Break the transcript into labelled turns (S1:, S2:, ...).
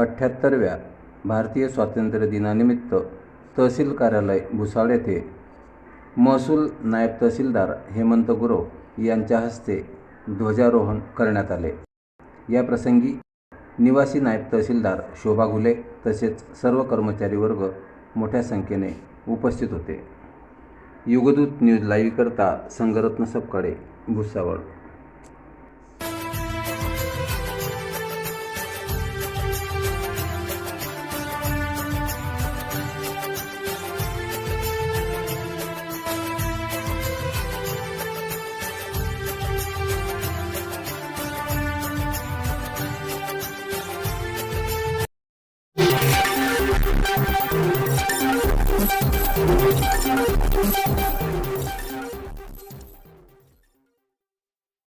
S1: अठ्ठ्याहत्तरव्या भारतीय स्वातंत्र्य दिनानिमित्त तहसील कार्यालय भुसाळ येथे महसूल नायब तहसीलदार हेमंत गुरव यांच्या हस्ते ध्वजारोहण करण्यात आले. याप्रसंगी निवासी नायब तहसीलदार शोभा घुले तसेच सर्व कर्मचारी वर्ग मोठ्या संख्येने उपस्थित होते. युगदूत न्यूज लाईव्हकरता संगरत्न सपकाळे भुसावळ. 気持ち悪い。